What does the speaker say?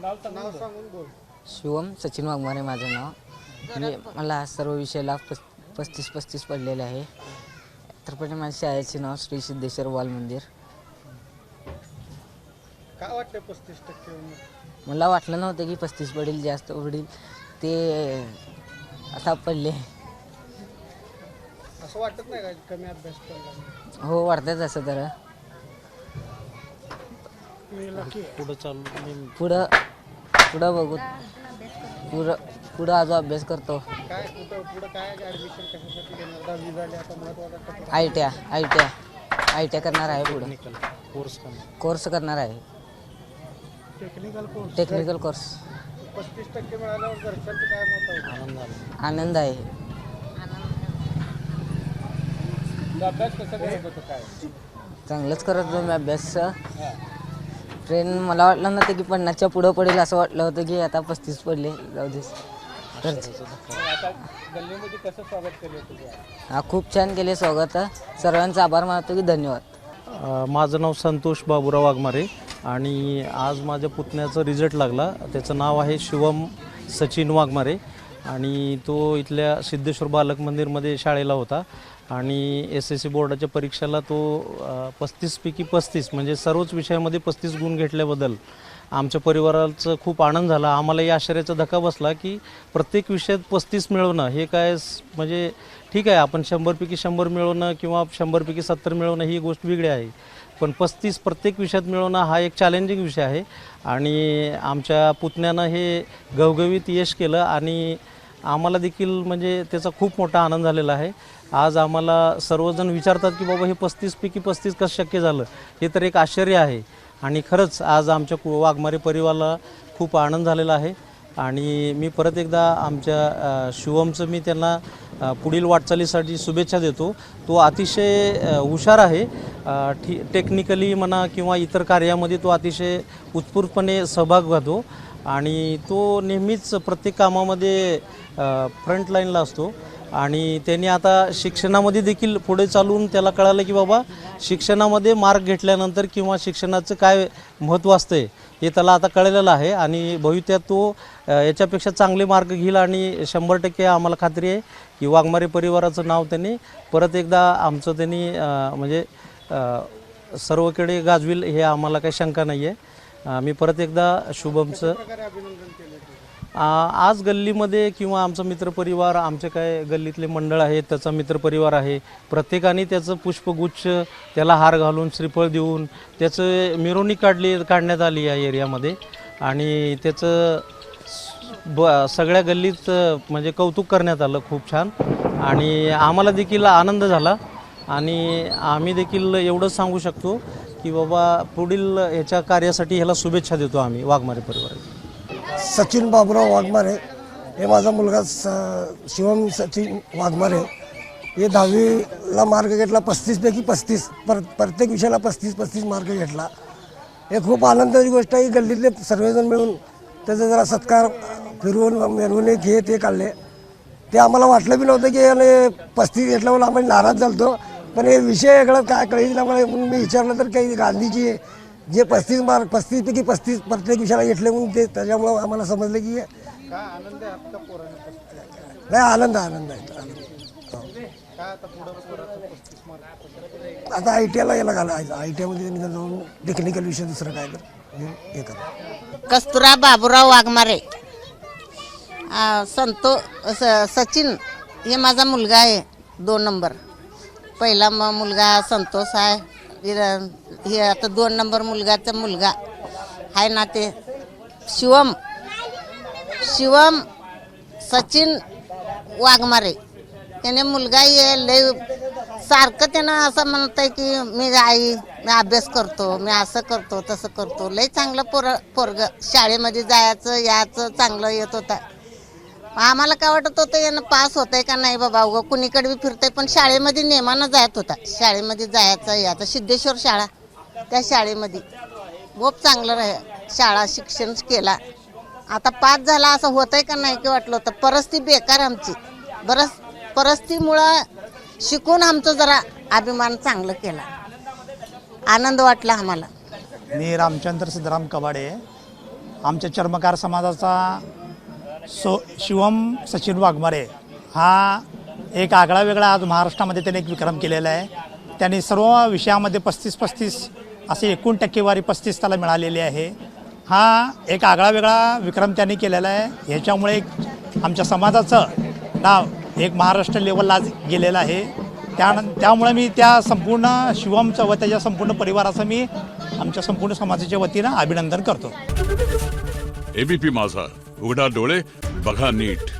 नाव सांगून बोल. शिवम सचिन वाघमारे माझं नाव. मी मला सर्व विषयाला पस पस्तीस पस्तीस पडलेले आहे. तर पण माझ्या शाळेचे नाव श्री सिद्धेश्वर बाल मंदिर. काय वाटतं पस्तीस टक्के मला वाटलं नव्हतं की पस्तीस पडेल जास्त पडेल. ते आता पडले. असं वाटत नाही का कमी अभ्यास पडला? हो वाटतं तसं तर. पुढं चालू पुढं पुढं बघू. पुढं पुढं अजून अभ्यास करतो. काय कुठं पुढं काय ऍडमिशन कशासाठी घेणार? दहावी झाली आता महत्त्वाचा टप्पा I T I T I T करणार आहे पुढं. कोर्स करणार. कोर्स करणार आहे. टेक्निकल कोर्स टेक्निकल कोर्स पस्तीस टक्के मिळाल्यावर घरच्यांचं काय मत आहे? आनंद आनंद आहे. अभ्यास कसा करत होतं काय? चांगलंच करत होतो मी अभ्यास. ट्रेन मला वाटलं नव्हतं की पन्नासच्या पुढं पडेल असं वाटलं होतं की आता पस्तीस पडले. जाऊ दे. तर आता गल्लीमध्ये कसं स्वागत केलं तुझं हा खूप छान केले स्वागत. सर्वांचा आभार मानतो की धन्यवाद. अ, माझं नाव संतोष बाबुराव वाघमारे आणि आज माझ्या पुतण्याचा रिझल्ट लागला. त्याचं नाव आहे शिवम सचिन वाघमारे आणि तो इथल्या सिद्धेश्वर बालक मंदिरमध्ये शाळेला होता. आणि एस एस सी बोर्डाच्या परीक्षेला तो पस्तीसपैकी पस्तीस म्हणजे सर्वच विषयामध्ये पस्तीस गुण घेतल्याबद्दल आमच्या परिवाराचं खूप आनंद झाला. आम्हाला या आश्चर्याचा धक्का बसला की प्रत्येक विषयात पस्तीस मिळवणं हे काय म्हणजे ठीक आहे आपण शंभरपैकी शंभर मिळवणं किंवा शंभरपैकी सत्तर मिळवणं ही गोष्ट वेगळी आहे. पण पस्तीस प्रत्येक विषयात मिळवणं हा एक चॅलेंजिंग विषय आहे. आणि आमच्या पुतण्यानं हे गवगवीत यश केलं आणि आम्हाला देखील म्हणजे त्याचा खूप मोठा आनंद झालेला आहे. आज आम्हाला सर्वजण विचारतात की बाबा हे पस्तीसपैकी पस्तीस कसं शक्य झालं? हे तर एक आश्चर्य आहे. आणि खरंच आज आमच्या कु- वाघमारे परिवाराला खूप आनंद झालेला आहे. आणि मी परत एकदा आमच्या शिवमचं मी त्यांना पुढील वाटचालीसाठी शुभेच्छा देतो. तो अतिशय हुशार आहे. ठी टेक्निकली म्हणा किंवा इतर कार्यामध्ये तो अतिशय उत्स्फूर्तपणे सहभाग घेतो आणि तो नेहमीच प्रत्येक कामामध्ये फ्रंटलाईनला असतो. आणि त्यांनी आता शिक्षणामध्ये देखील पुढे चालून त्याला कळालं की बाबा शिक्षणामध्ये मार्क घेतल्यानंतर किंवा शिक्षणाचं काय महत्त्व असतं हे त्याला आता कळलेलं आहे आणि भविष्यात तो याच्यापेक्षा चांगले मार्क घेईल आणि शंभर टक्के आम्हाला खात्री आहे की वाघमारे परिवाराचं नाव त्यांनी परत एकदा आमचं त्यांनी म्हणजे सर्वकडे गाजविल हे आम्हाला काही शंका नाही आहे मी परत एकदा शुभमचं आज गल्लीमध्ये किंवा आमचा मित्रपरिवार आमचे काय गल्लीतले मंडळ आहेत त्याचा मित्रपरिवार आहे. प्रत्येकाने त्याचं पुष्पगुच्छ त्याला हार घालून श्रीफळ देऊन त्याचं मिरवणूक काढली काढण्यात आली या एरियामध्ये. आणि त्याचं ब सगळ्या गल्लीत म्हणजे कौतुक करण्यात आलं खूप छान. आणि आम्हाला देखील आनंद झाला. आणि आम्ही देखील एवढंच सांगू शकतो की बाबा पुढील ह्याच्या कार्यासाठी ह्याला शुभेच्छा देतो आम्ही वाघमारे परिवाराला सचिन बाबुराव वाघमारे हे माझा मुलगा स शिवम सचिन वाघमारे. हे दहावीला मार्क घेतला पस्तीसपैकी पस्तीस. पर प्रत्येक विषयाला पस्तीस पस्तीस मार्क घेतला. हे खूप आनंदाची गोष्ट आहे गल्लीतले सर्वजण मिळून त्याचा जरा सत्कार फिरवून मिरवून एक हे ते काढले. ते आम्हाला वाटलं बी नव्हतं की याने पस्तीस घेतल्यामुळे आम्ही नाराज झालतो. पण हे विषय वेगळं काय कळीला मला म्हणून मी विचारलं तर काही गांधीजी जे पस्तीस मार्क पस्तीसपैकी पस्तीस प्रत्येक विषयाला घेतले म्हणून ते त्याच्यामुळं आम्हाला समजलं की काय आनंद आहे आता पोराने पस्तीस? नाही आनंद आनंद आहे आनंद. हो. काय आता पुढं पोराचं पस्तीस मार्क? आता आय टी आयला याला घालायचं आय टी आयमध्ये निघून जाऊन टेक्निकल विषय दुसरं काय तर हे हे करा. कस्तुरा बाबूराव वाघमारे. आ, संतो स सचिन हे माझा मुलगा आहे दोन नंबर. पहिला म मुलगा संतोष आहे हे आता दोन नंबर मुलगाचा मुलगा. आहे ना ते शिवम. शिवम सचिन वाघमारे. त्याने मुलगा ये लय सारखं त्यानं असं म्हणत आहे की मी आई मी अभ्यास करतो मी असं करतो तसं करतो. लय चांगलं पोर पोरग. शाळेमध्ये जायचं यायचं चांगलं येत होता. आम्हाला काय वाटत होतं यानं पास होत आहे का नाही बाबा? उगं कुणीकडे बी फिरतंय पण शाळेमध्ये नेमानं जायत होता. शाळेमध्ये जायचं याचं सिद्धेश्वर शाळा. त्या शाळेमध्ये. खूप चांगलं राह शाळा शिक्षण केला. आता पास झाला असं होतंय का नाही की वाटलं होतं? परिस्थिती बेकार आमची. बरस परिस्थितीमुळं शिकून आमचं जरा अभिमान चांगलं केला. आनंद वाटला आम्हाला. मी रामचंद्र सिद्धराम कबाडे. आमच्या चर्मकार समाजाचा सो शिवम सचिन वाघमारे हा एक आगळा वेगळा आज महाराष्ट्रामध्ये त्याने एक विक्रम केलेला आहे. त्यांनी सर्व विषयामध्ये पस्तीस पस्तीस असे एकूण टक्केवारी पस्तीस त्याला मिळालेली आहे. हा एक आगळा वेगळा विक्रम त्यांनी केलेला आहे. ह्याच्यामुळे एक आमच्या समाजाचं नाव एक महाराष्ट्र लेवलला गेलेलं आहे. त्या त्यामुळे मी त्या संपूर्ण शिवमचं व त्याच्या संपूर्ण परिवाराचं मी आमच्या संपूर्ण समाजाच्या वतीनं अभिनंदन करतो. एबीपी माझा. उघडा डोळे बघा नीट.